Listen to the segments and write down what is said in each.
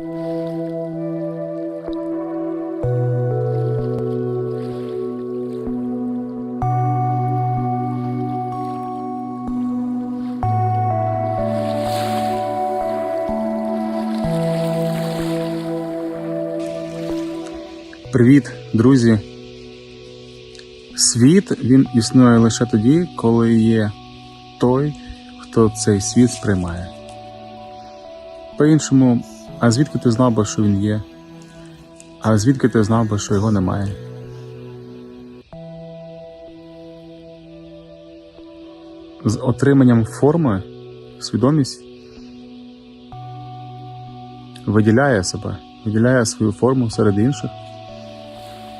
Привіт, друзі! Світ він існує лише тоді, коли є той, хто цей світ сприймає. По-іншому, а звідки ти знав би, що він є? А звідки ти знав би, що його немає? З отриманням форми свідомість виділяє себе, виділяє свою форму серед інших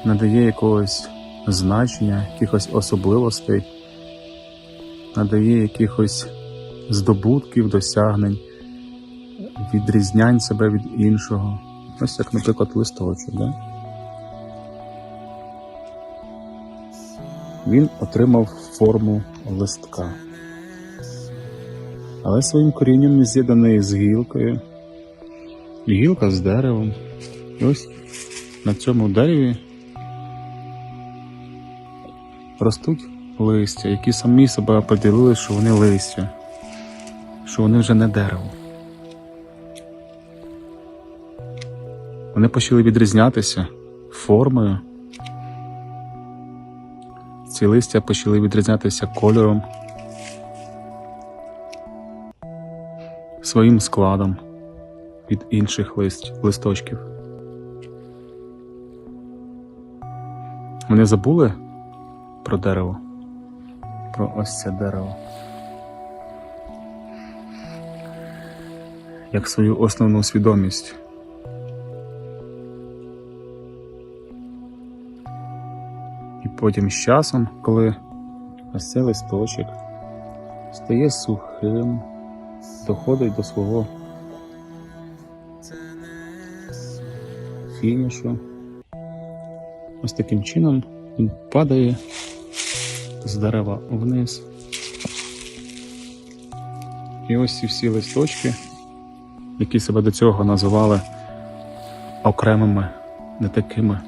надає якогось значення, якихось особливостей, надає якихось здобутків, досягнень, відрізнянь себе від іншого. Ось як, наприклад, листочок. Да? Він отримав форму листка. Але своїм корінням з'єднаний з гілкою, гілка з деревом. І ось на цьому дереві ростуть листя, які самі себе поділили, що вони листя, що вони вже не дерево. Вони почали відрізнятися формою. Ці листя почали відрізнятися кольором, своїм складом від інших лист, листочків. Вони забули про дерево. Про ось це дерево. Як свою основну свідомість. Потім з часом, коли ось цей листочок стає сухим, доходить до свого фінішу. Ось таким чином він падає з дерева вниз. І ось ці всі листочки, які себе до цього називали окремими, не такими,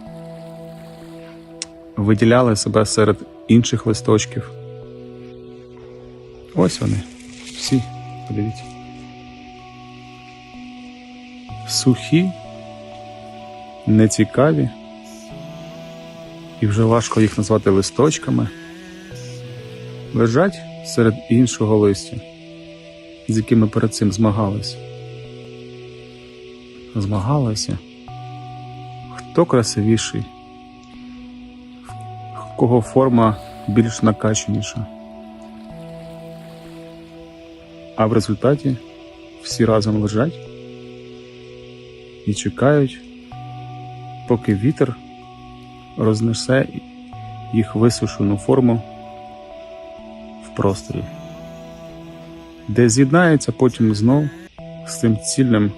виділяли себе серед інших листочків. Ось вони, всі, подивіться. Сухі, нецікаві, і вже важко їх назвати листочками лежать серед іншого листя, з яким ми перед цим змагалися. Змагалися, хто красивіший, кого форма більш накачаніша. А в результаті всі разом лежать і чекають, поки вітер рознесе їх висушену форму в просторі, де з'єднається потім знов з цим цільним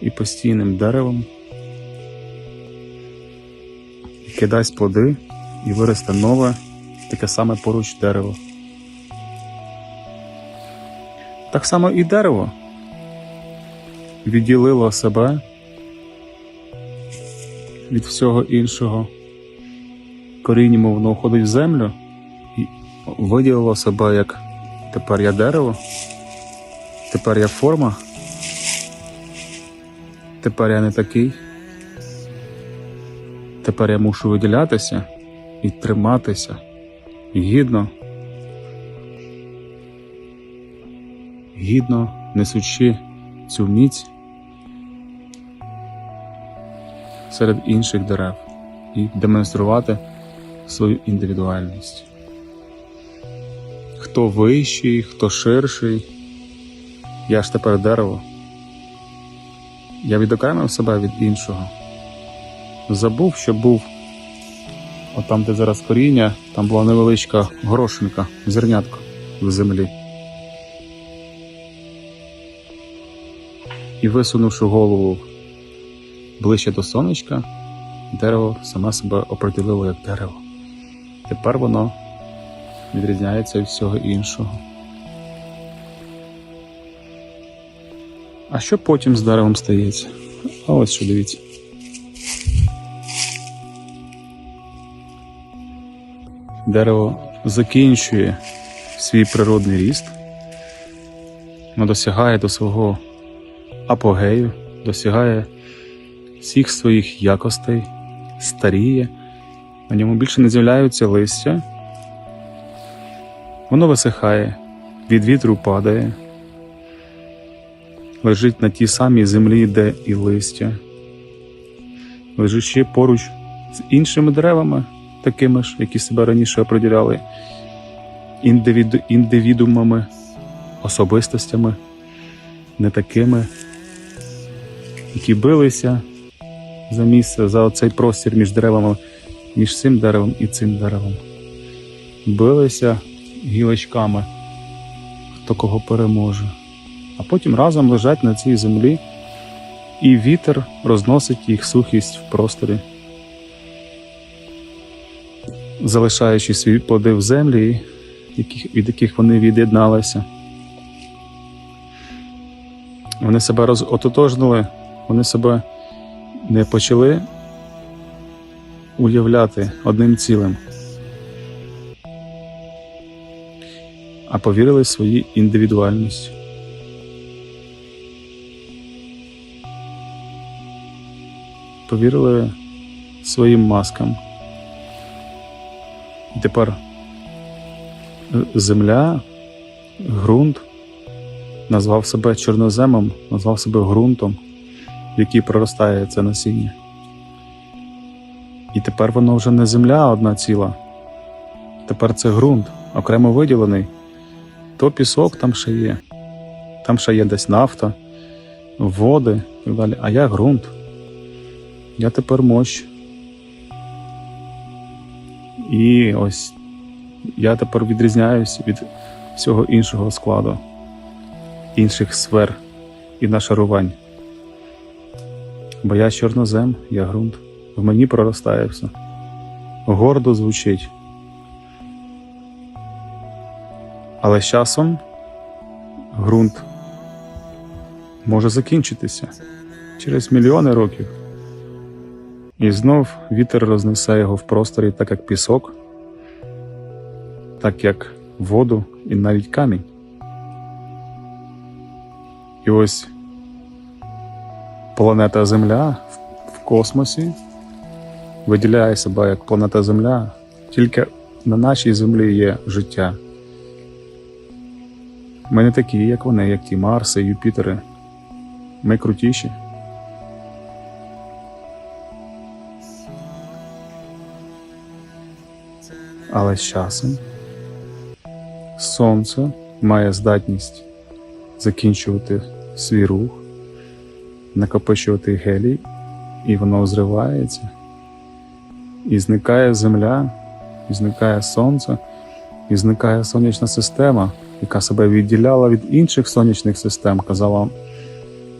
і постійним деревом, яке дасть плоди і виросте нове, таке саме поруч дерево. Так само і дерево відділило себе від всього іншого. Корінням воно входить в землю і виділило себе як тепер я дерево, тепер я форма, тепер я не такий, тепер я мушу виділятися і триматися гідно, гідно несучи цю міць серед інших дерев і демонструвати свою індивідуальність. Хто вищий, хто ширший, я ж тепер дерево. Я відокремив себе від іншого. Забув, що був отам, де зараз коріння, там була невеличка горошинка, зернятко в землі. І висунувши голову ближче до сонечка, дерево саме себе оприділило як дерево. Тепер воно відрізняється від всього іншого. А що потім з деревом стається? А ось що дивіться. Дерево закінчує свій природний ріст, воно досягає до свого апогею, досягає всіх своїх якостей, старіє, на ньому більше не з'являються листя, воно висихає, від вітру падає, лежить на тій самій землі, де і листя, лежить ще поруч з іншими деревами, такими ж, які себе раніше оприділяли індивіду, індивідумами, особистостями, не такими, які билися за місце, за оцей простір між деревами, між цим деревом і цим деревом. Билися гілочками, хто кого переможе. А потім разом лежать на цій землі, і вітер розносить їх сухість в просторі, залишаючи свій плоди в землі, від яких вони від'єдналися. Вони себе роз... ототожнили, вони себе не почали уявляти одним цілим, а повірили в свої індивідуальність. Повірили своїм маскам. І тепер е, земля, ґрунт назвав себе чорноземом, назвав себе ґрунтом, в який проростає це насіння. І тепер воно вже не земля одна ціла. Тепер це ґрунт, окремо виділений. То пісок там ще є. Там ще є десь нафта, води і так далі. А я ґрунт. Я тепер мощ. І ось я тепер відрізняюсь від всього іншого складу, інших сфер і нашарувань. Бо я чорнозем, я ґрунт. В мені проростає все. Гордо звучить. Але з часом ґрунт може закінчитися через мільйони років. І знов вітер рознесе його в просторі, так як пісок, так як воду і навіть камінь. І ось планета Земля в- космосі виділяє себе як планета Земля. Тільки на нашій землі є життя. Ми не такі, як вони, як ті Марси, Юпітери. Ми крутіші. Але з часом сонце має здатність закінчувати свій рух, накопичувати гелій, і воно зривається. І зникає земля, і зникає сонце, і зникає сонячна система, яка себе відділяла від інших сонячних систем. Казала,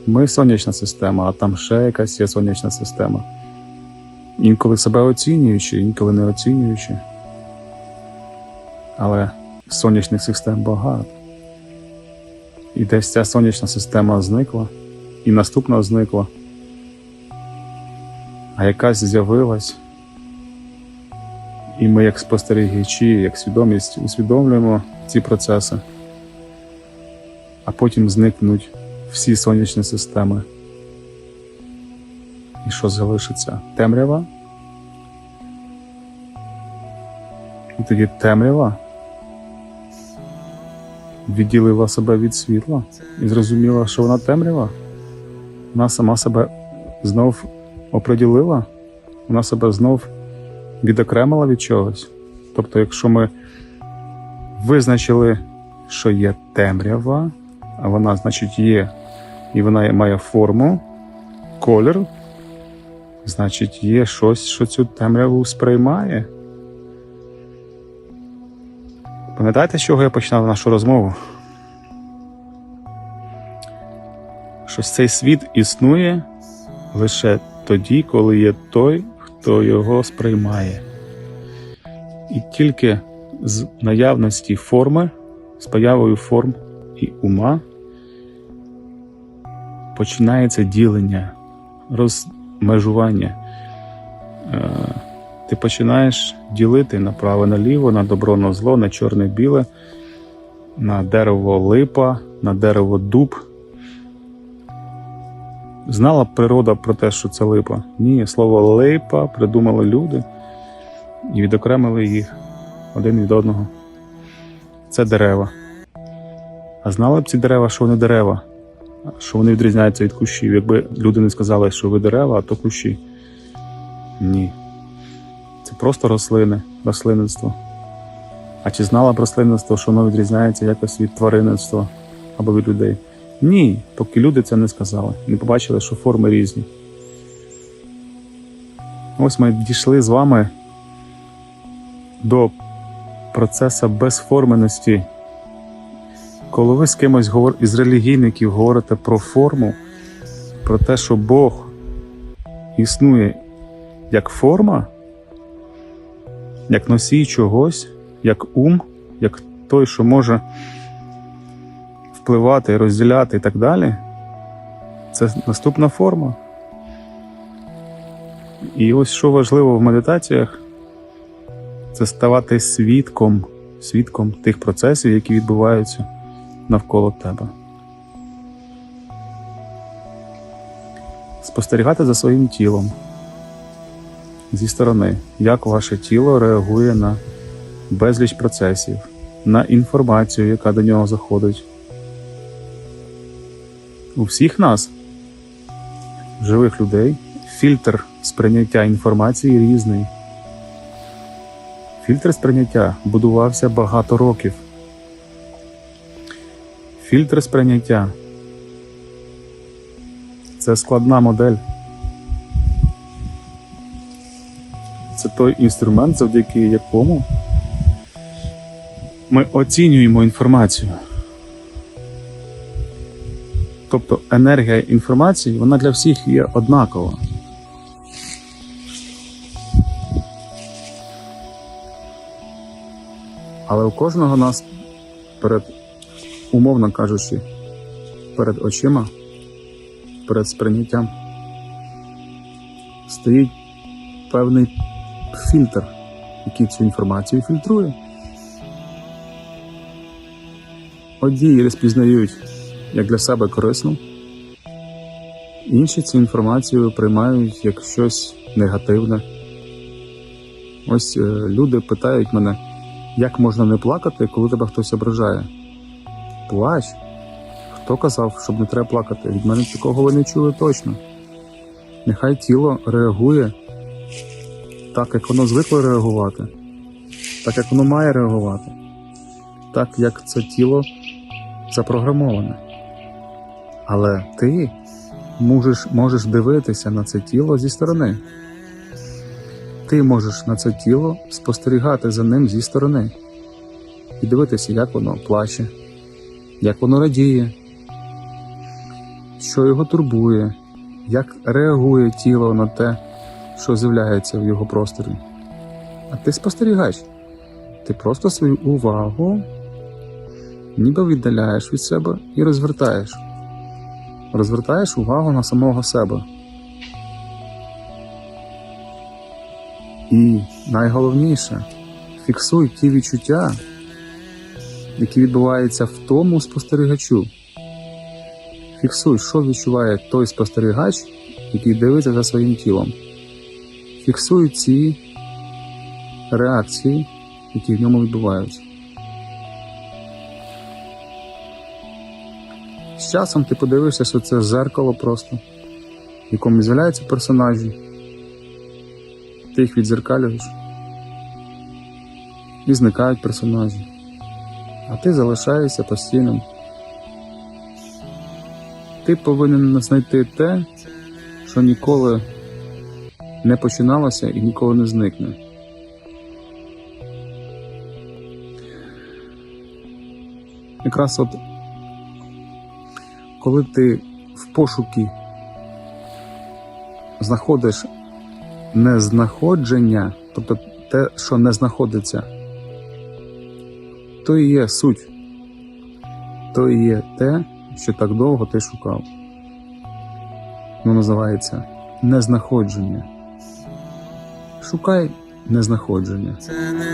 ми сонячна система, а там ще якась є сонячна система. Інколи себе оцінюючи, інколи не оцінюючи. Але сонячних систем багато. І десь ця сонячна система зникла, і наступна зникла, а якась з'явилась. І ми, як спостерігачі, як свідомість, усвідомлюємо ці процеси, а потім зникнуть всі сонячні системи. І що залишиться? Темрява? І тоді темрява відділила себе від світла і зрозуміла, що вона темрява. Вона сама себе знов оприділила, вона себе знов відокремила від чогось. Тобто, якщо ми визначили, що є темрява, а вона, значить, є, і вона має форму, колір, значить, є щось, що цю темряву сприймає. Пам'ятаєте, з чого я починав нашу розмову? Що цей світ існує лише тоді, коли є той, хто його сприймає. І тільки з наявності форми, з появою форм і ума, починається ділення, розмежування. Ти починаєш ділити направо наліво, на добро на зло, на чорне біле, на дерево липа, на дерево дуб. Знала природа про те, що це липа? Ні, слово липа придумали люди і відокремили їх один від одного. Це дерева. А знали б ці дерева, що вони дерева, що вони відрізняються від кущів. Якби люди не сказали, що ви дерева, а то кущі. Ні. Це просто рослини, рослинництво. А чи знала б рослинництво, що воно відрізняється якось від тваринництва або від людей? Ні, поки люди це не сказали, не побачили, що форми різні. Ось ми дійшли з вами до процесу безформеності. Коли ви з кимось із релігійників говорите про форму, про те, що Бог існує як форма, як носій чогось, як ум, як той, що може впливати, розділяти і так далі, це наступна форма. І ось що важливо в медитаціях, це ставати свідком, свідком тих процесів, які відбуваються навколо тебе. Спостерігати за своїм тілом зі сторони, як ваше тіло реагує на безліч процесів, на інформацію, яка до нього заходить. У всіх нас, живих людей, фільтр сприйняття інформації різний. Фільтр сприйняття будувався багато років. Фільтр сприйняття це складна модель. Той інструмент, завдяки якому ми оцінюємо інформацію. Тобто енергія інформації, вона для всіх є однакова. Але у кожного нас перед, умовно кажучи, перед очима, перед сприйняттям стоїть певний фільтр, який цю інформацію фільтрує. Одні її розпізнають як для себе корисну, інші цю інформацію приймають як щось негативне. Ось е, люди питають мене, як можна не плакати, коли тебе хтось ображає? Плач. Хто казав, щоб не треба плакати? Від мене такого ви не чули точно. Нехай тіло реагує так, як воно звикло реагувати, так як воно має реагувати, так як це тіло запрограмоване. Але ти можеш, можеш дивитися на це тіло зі сторони. Ти можеш на це тіло спостерігати за ним зі сторони і дивитися, як воно плаче, як воно радіє, що його турбує, як реагує тіло на те, що з'являється в його просторі. А ти спостерігач. Ти просто свою увагу ніби віддаляєш від себе і розвертаєш. Розвертаєш увагу на самого себе. І найголовніше фіксуй ті відчуття, які відбуваються в тому спостерігачу. Фіксуй, що відчуває той спостерігач, який дивиться за своїм тілом. Фіксуй ці реакції, які в ньому відбуваються. З часом ти подивишся, що це зеркало просто, в якому з'являються персонажі. Ти їх відзеркалюєш. І зникають персонажі. А ти залишаєшся постійним. Ти повинен знайти те, що ніколи не починалося і ніколи не зникне. Якраз от коли ти в пошукі знаходиш не знаходження, тобто те, що не знаходиться, то і є суть, то і є те, що так довго ти шукав. Воно називається незнаходження. Шукай незнаходження. Це не.